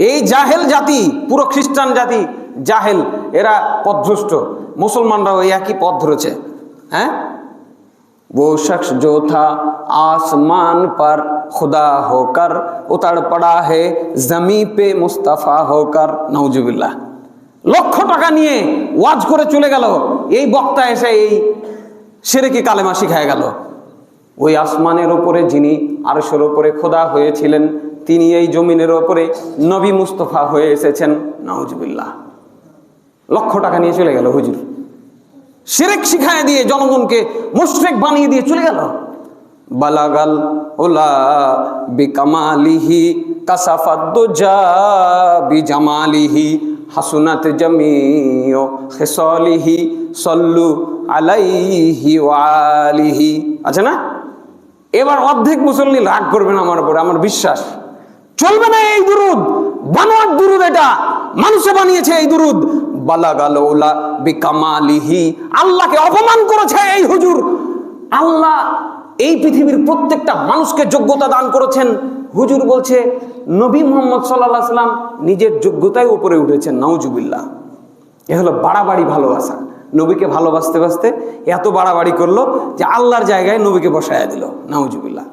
এই জাহেল জাতি পুরো খ্রিস্টান জাতি জাহেল এরা পথভ্রষ্ট মুসলমানরাও এই একই পথ ধরেছে হ্যাঁ वो शख्स जो था आसमान पर खुदा होकर उतर पड़ा है जमी पे मुस्तफा होकर नौजुबिल्लाह লক্ষ টাকা নিয়ে ওয়াজ করে চলে গেল এই বক্তা এসে এই সেরেকে কালেমা শিখায় গেল ওই আসমানের ওপরে যিনি আরশের ওপরে খোদা হয়েছিলেন তিনি এই জমিনের ওপরে নবী মুস্তফা হয়ে এসেছেন। নাউজুবিল্লাহ। লক্ষ টাকা নিয়ে চলে গেল হুজুর। শিরেক শিখায় দিয়ে জনগণকে মুশরিক বানিয়ে দিয়ে চলে গেল। বালাগাল ওলা বিকামালিহি বিজামালিহি হাসুনাত জামিও খেসলিহি সল্লু আলাইহি ওয়ালিহি আছে না? এবার অর্ধেক মুসল্লি রাগ করবেন আমার উপরে, আমার বিশ্বাস। চলবে না এই দুরুদ। বানোয়ার দুরুদ এটা। মানুষে বানিয়েছে এই দুরুদ। বালাগালৌলা বিকামালিহি। আল্লাহকে অপমান করেছে এই হুজুর। আল্লাহ এই পৃথিবীর প্রত্যেকটা মানুষকে যোগ্যতা দান করেছেন। হুজুর বলছে, নবী মোহাম্মদ সাল্লাহ সাল্লাম নিজের যোগ্যতায় উপরে উঠেছেন। নাউজুবিল্লাহ। এ হলো বাড়াবাড়ি ভালোবাসা। নবীকে ভালোবাসতে বাসতে এত বাড়াবাড়ি করল যে আল্লাহর জায়গায় নবীকে বসায়া দিল। নাউজুবিল্লাহ।